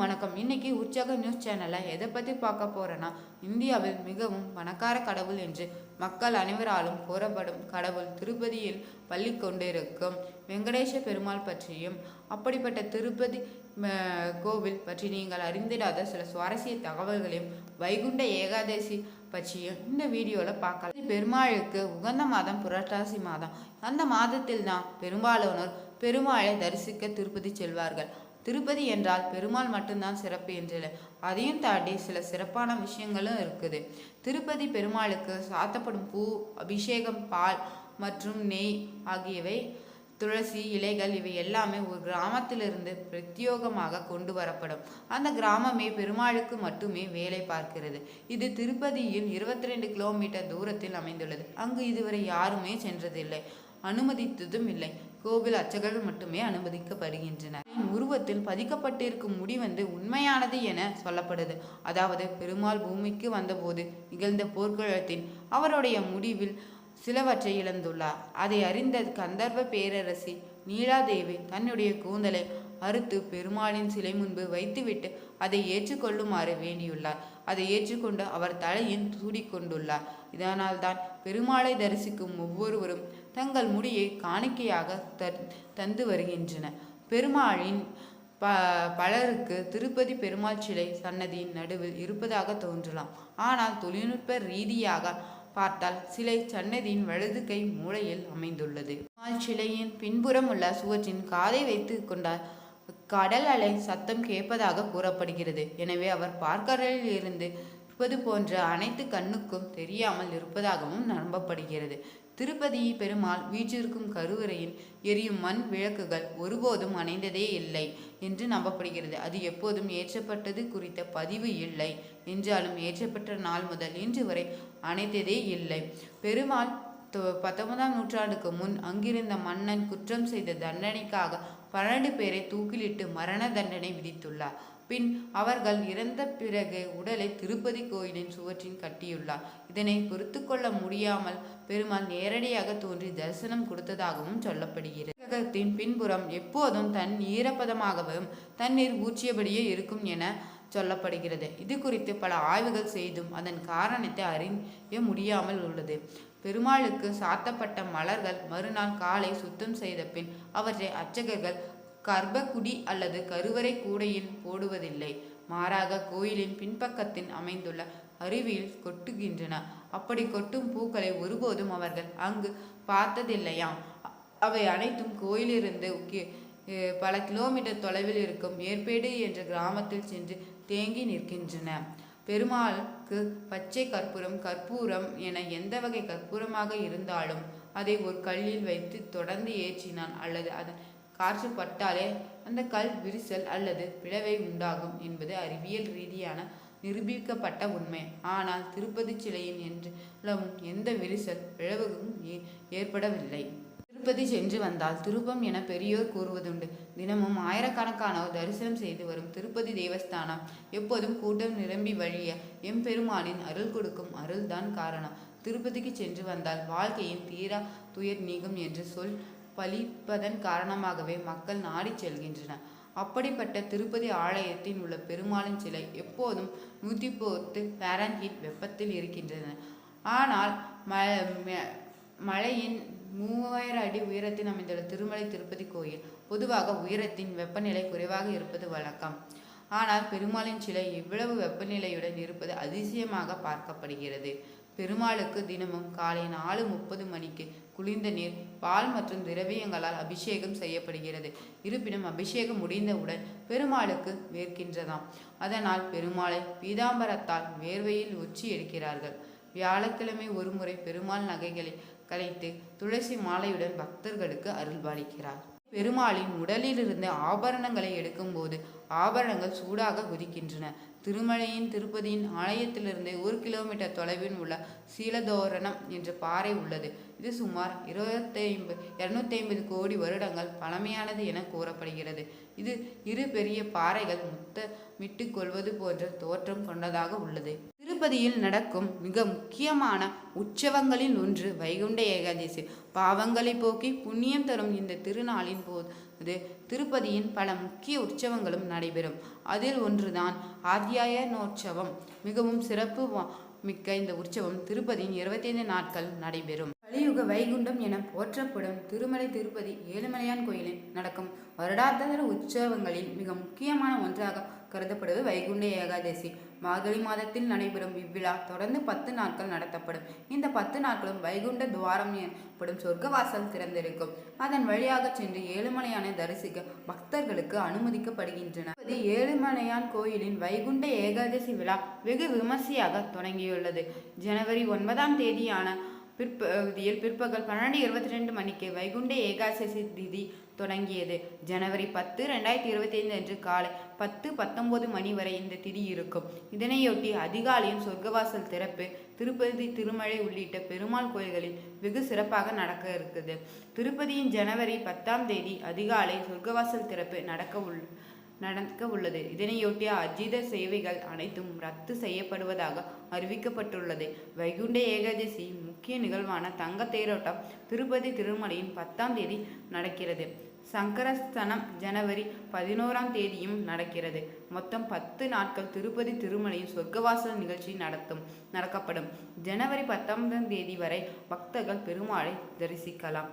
அனைவருக்கும் வணக்கம். இன்னைக்கு உற்சாக நியூஸ் சேனலில் எதை பற்றி பார்க்க போறேன்னா இந்தியாவில் மிகவும் பணக்கார கடவுள் என்று மக்கள் அனைவராலும் கூறப்படும் கடவுள் திருப்பதியில் பள்ளி கொண்டிருக்கும் வெங்கடேச பெருமாள் பற்றியும் அப்படிப்பட்ட திருப்பதி கோவில் பற்றி நீங்கள் அறிந்திடாத சில சுவாரஸ்ய தகவல்களையும் வைகுண்ட ஏகாதசி பற்றியும் இந்த வீடியோவில் பார்க்கலாம். பெருமாளுக்கு உகந்த மாதம் புரட்டாசி மாதம். அந்த மாதத்தில் தான் பெரும்பாலானோர் பெருமாளை தரிசிக்க திருப்பதி செல்வார்கள். திருப்பதி என்றால் பெருமாள் மட்டும்தான் சிறப்பு என்றில்லை அதையும் தாண்டி சில சிறப்பான விஷயங்களும் இருக்குது. திருப்பதி பெருமாளுக்கு சாத்தப்படும் பூ அபிஷேகம் பால் மற்றும் நெய் ஆகியவை துளசி இலைகள் இவை எல்லாமே ஒரு கிராமத்திலிருந்து பிரத்யோகமாக கொண்டு வரப்படும். அந்த கிராமமே பெருமாளுக்கு மட்டுமே வேலை பார்க்கிறது. இது திருப்பதியில் இருபத்தி ரெண்டு கிலோமீட்டர் தூரத்தில் அமைந்துள்ளது. அங்கு இதுவரை யாருமே சென்றதில்லை. அனுமதித்ததும் இல்லை. கோவில் அர்ச்சகர்கள் மட்டுமே அனுமதிக்கப்படுகின்றனர். உருவத்தில் பதிக்கப்பட்டிருக்கும் முடி வந்து உண்மையானது என சொல்லப்படுது. அதாவது பெருமாள் பூமிக்கு வந்தபோது நிகழ்ந்த போர்க்களத்தின் அவருடைய முடிவில் சிலவற்றை இழந்துள்ளார். அதை அறிந்த கந்தர்வ பேரரசி நீலாதேவி தன்னுடைய கூந்தலை அறுத்து பெருமாளின் சிலை முன்பு வைத்துவிட்டு அதை ஏற்றுக்கொள்ளுமாறு வேண்டியுள்ளார். அதை ஏற்றுக்கொண்டு அவர் தலையில் சூடிக்கொண்டுள்ளார். இதனால்தான் பெருமாளை தரிசிக்கும் ஒவ்வொருவரும் தங்கள் முடியை காணிக்கையாக தந்து வருகின்றனர். பெருமாளின் ப பலருக்கு திருப்பதி பெருமாள் சிலை சன்னதியின் நடுவில் இருப்பதாக தோன்றலாம். ஆனால் தொழில்நுட்ப ரீதியாக பார்த்தால் சிலை சன்னதியின் வலது கை மூலையில் அமைந்துள்ளது. பெருமாள் சிலையின் பின்புறம் உள்ள சுவற்றின் காதை வைத்து கொண்டால் கடல் அலை சத்தம் கேட்பதாக கூறப்படுகிறது. எனவே அவர் பார்க்கடலில் இருந்து இருப்பது போன்ற அனைத்து கண்ணுக்கும் தெரியாமல் இருப்பதாகவும் நம்பப்படுகிறது. திருப்பதி பெருமாள் வீற்றிருக்கும் கருவறையில் எரியும் மண் விளக்குகள் ஒருபோதும் அணைந்ததே இல்லை என்று நம்பப்படுகிறது. அது எப்போதும் ஏற்றப்பட்டது குறித்த பதிவு இல்லை. என்றாலும் ஏற்றப்பட்ட நாள் முதல் இன்று வரை அணைத்ததே இல்லை. பெருமாள் தொ- பத்தொன்பதாம் நூற்றாண்டுக்கு முன் அங்கிருந்த மன்னன் குற்றம் செய்த தண்டனைக்காக பன்னெண்டு பேரை தூக்கிலிட்டு மரண தண்டனை விதித்துள்ளார். பின் அவர்கள் இறந்த பிறகு உடலை திருப்பதி கோயிலின் சுவற்றில் கட்டியுள்ளார். இதனை பொறுத்து கொள்ள முடியாமல் பெருமாள் நேரடியாக தோன்றி தரிசனம் கொடுத்ததாகவும் சொல்லப்படுகிறது. கிரகத்தின் பின்புறம் எப்போதும் தன் ஈரப்பதமாகவும் தண்ணீர் ஊற்றியபடியே இருக்கும் என சொல்லப்படுகிறது. இது குறித்து பல ஆய்வுகள் செய்தும் அதன் காரணத்தை அறிய முடியாமல் உள்ளது. பெருமாளுக்கு சாத்தப்பட்ட மலர்கள் மறுநாள் காலை சுத்தம் செய்த பின் அவற்றை அர்ச்சகர்கள் கர்ப்பகுடி அல்லது கருவறை கூடையில் போடுவதில்லை. மாறாக கோயிலின் பின்பக்கத்தில் அமைந்துள்ள அருவியில் கொட்டுகின்றன. அப்படி கொட்டும் பூக்களை ஒருபோதும் அவர்கள் அங்கு பார்த்ததில்லையாம். அவை அனைத்தும் கோயிலிருந்து கி- பல கிலோமீட்டர் தொலைவில் இருக்கும் ஏற்பேடு என்ற கிராமத்தில் சென்று தேங்கி நிற்கின்றன. பெருமாளுக்கு பச்சை கற்பூரம் கற்பூரம் என எந்த வகை கற்பூரமாக இருந்தாலும் அதை ஒரு கல்லில் வைத்து தொடர்ந்து ஏற்றினான் அல்லது அதன் காற்று பட்டாலே அந்த கல் விரிசல் அல்லது பிளவை உண்டாகும் என்பது அறிவியல் ரீதியான நிரூபிக்கப்பட்ட உண்மை. ஆனால் திருப்பதி சிலையின் என்றும் எந்த விரிசல் பிளவும் ஏ- ஏற்படவில்லை. திருப்பதி சென்று வந்தால் திருப்பம் என பெரியோர் கூறுவதுண்டு. தினமும் ஆயிரக்கணக்கானோர் தரிசனம் செய்து வரும் திருப்பதி தேவஸ்தானம் எப்போதும் கூட்டம் நிரம்பி வழிய எம்பெருமானின் அருள் கொடுக்கும் அருள்தான் காரணம். திருப்பதிக்கு சென்று வந்தால் வாழ்க்கையின் தீரா துயர் நீங்கும் என்று சொல் பலிப்பதன் காரணமாகவே மக்கள் நாடிச் செல்கின்றனர். அப்படிப்பட்ட திருப்பதி ஆலயத்தில் உள்ள பெருமாளின் சிலை எப்போதும் நூற்றி பத்து ஃபாரன்ஹீட் வெப்பத்தில் இருக்கின்றன. ஆனால் மழையின் ம- மூவாயிரம் அடி உயரத்தில் அமைந்துள்ள திருமலை திருப்பதி கோயில் பொதுவாக உயரத்தின் வெப்பநிலை குறைவாக இருப்பது வழக்கம். ஆனால் பெருமாளின் சிலை இவ்வளவு வெப்பநிலையுடன் இருப்பது அதிசயமாக பார்க்கப்படுகிறது. பெருமாளுக்கு தினமும் காலை நாலு முப்பது மணிக்கு குளிர்ந்த நீர் பால் மற்றும் திரவியங்களால் அபிஷேகம் செய்யப்படுகிறது. இருப்பினும் அபிஷேகம் முடிந்தவுடன் பெருமாளுக்கு வேர்க்கின்றதாம். அதனால் பெருமாளை பீதாம்பரத்தால் வேர்வையில் உச்சி எடுக்கிறார்கள். வியாழக்கிழமை ஒருமுறை பெருமாள் நகைகளை கலைத்து துளசி மாலையுடன் பக்தர்களுக்கு அருள்பாலிக்கிறார். பெருமாளின் உடலிலிருந்து ஆபரணங்களை எடுக்கும்போது ஆபரணங்கள் சூடாக குதிக்கின்றன. திருமலையின் திருப்பதியின் ஆலயத்திலிருந்து ஒரு கிலோமீட்டர் தொலைவில் உள்ள சீலதோரணம் என்ற பாறை உள்ளது. இது சுமார் இருபத்தி ஐம்பது இருநூத்தி ஐம்பது கோடி வருடங்கள் பழமையானது என கூறப்படுகிறது. இது இரு பெரிய பாறைகள் முத்தமிட்டு கொள்வது போன்ற தோற்றம் கொண்டதாக உள்ளது. திருப்பதியில் நடக்கும் மிக முக்கியமான உற்சவங்களில் ஒன்று வைகுண்ட ஏகாதசி. பாவங்களை போக்கி புண்ணியம் தரும் இந்த திருநாளின் போது திருப்பதியின் பல முக்கிய உற்சவங்களும் நடைபெறும். அதில் ஒன்றுதான் ஆத்தியாயனோற்சவம். மிகவும் சிறப்பு மிக்க இந்த உற்சவம் திருப்பதியின் இருபத்தைந்து நாட்கள் நடைபெறும். கலியுக வைகுண்டம் என போற்றப்படும் திருமலை திருப்பதி ஏழுமலையான் கோயிலில் நடக்கும் வருடாந்தர உற்சவங்களில் மிக முக்கியமான ஒன்றாக கருதப்படுவது வைகுண்ட ஏகாதசி. மார்கழி மாதத்தில் நடைபெறும் இவ்விழா தொடர்ந்து பத்து நாட்கள் நடத்தப்படும். இந்த பத்து நாட்களும் வைகுண்ட துவாரம் எனப்படும் சொர்க்கவாசல் திறந்திருக்கும். அதன் வழியாக சென்று ஏழுமலையானை தரிசிக்க பக்தர்களுக்கு அனுமதிக்கப்படுகின்றன ஏழுமலையான் கோயிலின் வைகுண்ட ஏகாதசி விழா வெகு விமர்சையாக தொடங்கியுள்ளது. ஜனவரி ஒன்பதாம் தேதியான பிற்பகுதியில் பிற்பகல் பன்னெண்டு இருபத்தி ரெண்டு மணிக்கு வைகுண்ட ஏகாதசி திதி தொடங்கியது. ஜனவரி பத்து ரெண்டாயிரத்தி இருபத்தி ஐந்து அன்று காலை பத்து பத்தொன்பது மணி வரை இந்த திதி இருக்கும். இதனையொட்டி அதிகாலையும் சொர்க்கவாசல் திறப்பு திருப்பதி திருமலை உள்ளிட்ட பெருமாள் கோயில்களில் வெகு சிறப்பாக நடக்க இருக்குது. திருப்பதியின் ஜனவரி பத்தாம் தேதி அதிகாலை சொர்க்கவாசல் திறப்பு நடக்க உள் நடக்க உள்ளது. இதனையொட்டி அஜித சேவைகள் அனைத்தும் ரத்து செய்யப்படுவதாக அறிவிக்கப்பட்டுள்ளது. வைகுண்ட ஏகாதசி முக்கிய நிகழ்வான தங்க தேரோட்டம் திருப்பதி திருமலையின் பத்தாம் தேதி நடக்கிறது. சங்கரஸ்தனம் ஜனவரி பதினோராம் தேதியும் நடக்கிறது. மொத்தம் பத்து நாட்கள் திருப்பதி திருமலையும் சொர்க்கவாசல் நிகழ்ச்சி நடத்தும் நடக்கப்படும். ஜனவரி பத்தொன்பதாம் தேதி வரை பக்தர்கள் பெருமாளை தரிசிக்கலாம்.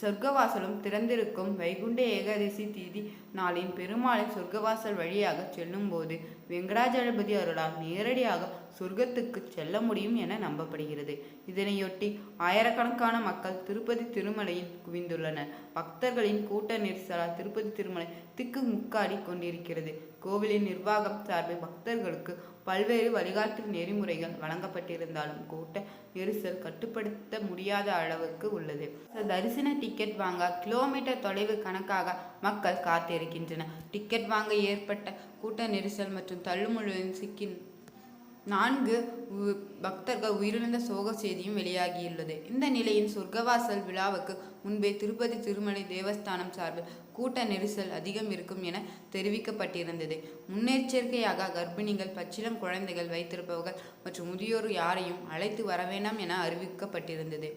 சொர்க்கவாசலும் திறந்திருக்கும் வைகுண்ட ஏகாதசி தீதி நாளின் பெருமாளை சொர்க்கவாசல் வழியாக செல்லும்போது வெங்கடாஜலபதி அருளால் நேரடியாக சொர்க்கத்துக்கு செல்ல முடியும் என நம்பப்படுகிறது. இதனையொட்டி ஆயிரக்கணக்கான மக்கள் திருப்பதி திருமலையில் குவிந்துள்ளனர். பக்தர்களின் கூட்ட நெரிசலால் திருப்பதி திருமலை திக்கு முக்காடி கொண்டிருக்கிறது. கோவிலின் நிர்வாகம் சார்பில் பக்தர்களுக்கு பல்வேறு வழிகாட்டு நெறிமுறைகள் வழங்கப்பட்டிருந்தாலும் கூட்ட நெரிசல் கட்டுப்படுத்த முடியாத அளவுக்கு உள்ளது. தரிசன டிக்கெட் வாங்க கிலோமீட்டர் தொலைவு கணக்காக மக்கள் காத்திருக்கின்றனர். டிக்கெட் வாங்க ஏற்பட்ட கூட்ட நெரிசல் மற்றும் தள்ளுமுள்ளில் சிக்கி நான்கு உ- பக்தர்கள் உயிரிழந்த சோக செய்தியும் வெளியாகியுள்ளது. இந்த நிலையில் சொர்க்கவாசல் விழாவுக்கு முன்பே திருப்பதி திருமலை தேவஸ்தானம் சார்பில் கூட்ட நெரிசல் அதிகம் இருக்கும் என தெரிவிக்கப்பட்டிருந்தது. முன்னெச்சரிக்கையாக கர்ப்பிணிகள் பச்சிளம் குழந்தைகள் வைத்திருப்பவர்கள் மற்றும் முதியோர் யாரையும் அழைத்து வர வேண்டாம் என அறிவிக்கப்பட்டிருந்தது.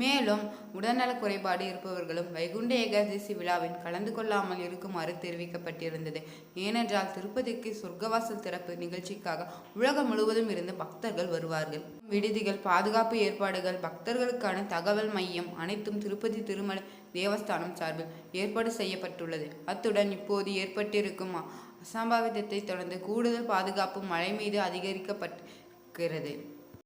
மேலும் உடல்நலக் குறைபாடு இருப்பவர்களும் வைகுண்ட ஏகாதசி விழாவில் கலந்து கொள்ளாமல் இருக்குமாறு தெரிவிக்கப்பட்டிருந்தது. ஏனென்றால் திருப்பதிக்கு சொர்க்கவாசல் திறப்பு நிகழ்ச்சிக்காக உலகம் முழுவதும் இருந்து பக்தர்கள் வருவார்கள். விடுதிகள் பாதுகாப்பு ஏற்பாடுகள் பக்தர்களுக்கான தகவல் மையம் அனைத்தும் திருப்பதி திருமலை தேவஸ்தானம் சார்பில் ஏற்பாடு செய்யப்பட்டுள்ளது. அத்துடன் இப்போது ஏற்பட்டிருக்கும் அசம்பாவிதத்தை தொடர்ந்து கூடுதல் பாதுகாப்பு மழை மீது அதிகரிக்கப்பட்டிருக்கிறது.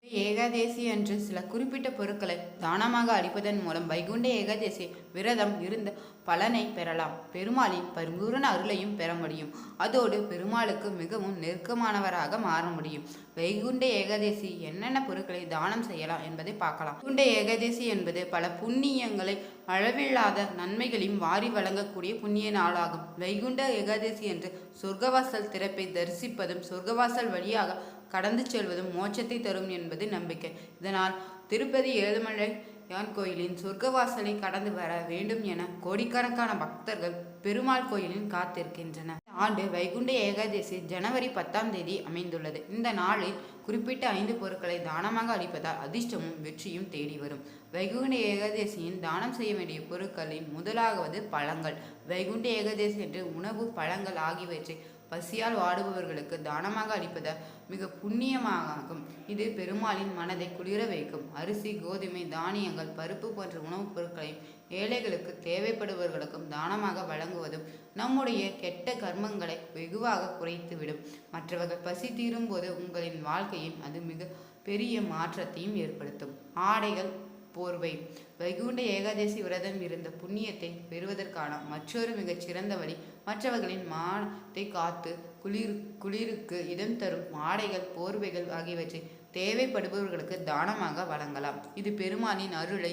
ஏகாதேசி என்று சில குறிப்பிட்ட பொருட்களை தானமாக அளிப்பதன் மூலம் வைகுண்ட ஏகாதேசி விரதம் இருந்த பலனை பெறலாம். பெருமாளின் பரிபூரண அருளையும் பெற முடியும். அதோடு பெருமாளுக்கு மிகவும் நெருக்கமானவராக மாற முடியும். வைகுண்ட ஏகாதேசி என்னென்ன பொருட்களை தானம் செய்யலாம் என்பதை பார்க்கலாம். வைகுண்ட ஏகாதேசி என்பது பல புண்ணியங்களை அளவில்லாத நன்மைகளையும் வாரி வழங்கக்கூடிய புண்ணிய நாளாகும். வைகுண்ட ஏகாதசி என்று சொர்க்கவாசல் திறப்பை தரிசிப்பதும் சொர்க்கவாசல் வழியாக கடந்து செல்வதும் மோட்சத்தை தரும் என்பது நம்பிக்கை. இதனால் திருப்பதி ஏழுமலை யான் கோயிலின் சொர்க்கவாசலை கடந்து வர வேண்டும் என கோடிக்கணக்கான பக்தர்கள் பெருமாள் கோயிலில் காத்திருக்கின்றனர். ஆண்டு வைகுண்ட ஏகாதசி ஜனவரி பத்தாம் தேதி அமைந்துள்ளது. இந்த நாளில் குறிப்பிட்ட ஐந்து பொருட்களை தானமாக அளிப்பதால் அதிர்ஷ்டமும் வெற்றியும் தேடி வரும். வைகுண்ட ஏகாதசியின் தானம் செய்ய வேண்டிய பொருட்களில் முதலாவது பழங்கள். வைகுண்ட ஏகாதசி என்று உணவு பழங்கள் ஆகியவற்றை பசியால் வாடுபவர்களுக்கு தானமாக அளிப்பது மிக புண்ணியமாகும். இது பெருமாளின் மனதை குளிர வைக்கும். அரிசி கோதுமை தானியங்கள் பருப்பு போன்ற உணவுப் பொருட்களையும் ஏழைகளுக்கு தேவைப்படுபவர்களுக்கும் தானமாக வழங்குவதும் நம்முடைய கெட்ட கர்மங்களை வெகுவாக குறைத்துவிடும். மற்றவர்கள் பசி தீரும்போது உங்களின் வாழ்க்கையில் அது மிக பெரிய மாற்றத்தையும் ஏற்படுத்தும். ஆடைகள் போர்வை வைகுண்ட ஏகாதசி விரதம் இருந்த புண்ணியத்தை பெறுவதற்கான மற்றொரு மிகச் சிறந்த வழி மற்றவர்களின் மானத்தை காத்து குளிர் குளிருக்கு இடம் தரும் ஆடைகள் போர்வைகள் ஆகியவற்றை தேவைப்படுபவர்களுக்கு தானமாக வழங்கலாம். இது பெருமானின் அருளை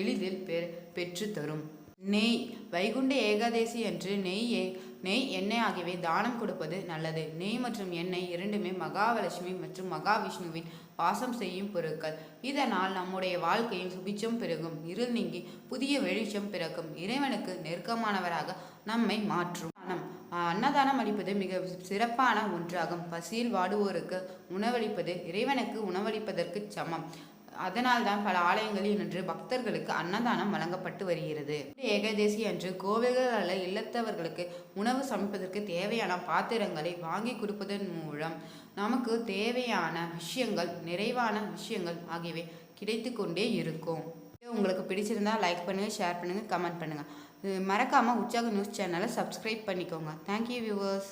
எளிதில் பெ பெற்று தரும் நெய் வைகுண்ட ஏகாதேசி என்று நெய் நெய் எண்ணெய் ஆகியவை தானம் கொடுப்பது நல்லது. நெய் மற்றும் எண்ணெய் இரண்டுமே மகாலட்சுமி மற்றும் மகாவிஷ்ணுவின் வாசம் செய்யும் பொருட்கள். இதனால் நம்முடைய வாழ்க்கையில் சுபிச்சம் பெருகும். இருள் நீங்கி புதிய வெளிச்சம் பிறக்கும். இறைவனுக்கு நெருக்கமானவராக நம்மை மாற்றும். அன்னதானம் அளிப்பது மிக சிறப்பான ஒன்றாகும். பசியில் வாடுவோருக்கு உணவளிப்பது இறைவனுக்கு உணவளிப்பதற்கு சமம். அதனால்தான் பல ஆலயங்களில் இன்று பக்தர்களுக்கு அன்னதானம் வழங்கப்பட்டு வருகிறது. ஏகாதசி அன்று கோவில்கள் அல்ல இல்லத்தவர்களுக்கு உணவு சமைப்பதற்கு தேவையான பாத்திரங்களை வாங்கி கொடுப்பதன் மூலம் நமக்கு தேவையான விஷயங்கள் நிறைவான விஷயங்கள் ஆகியவை கிடைத்து கொண்டே இருக்கும். உங்களுக்கு பிடிச்சிருந்தா லைக் பண்ணுங்கள் ஷேர் பண்ணுங்கள் கமெண்ட் பண்ணுங்கள் மறக்காமல் உற்சாக நியூஸ் சேனலை சப்ஸ்கிரைப் பண்ணிக்கோங்க. Thank you viewers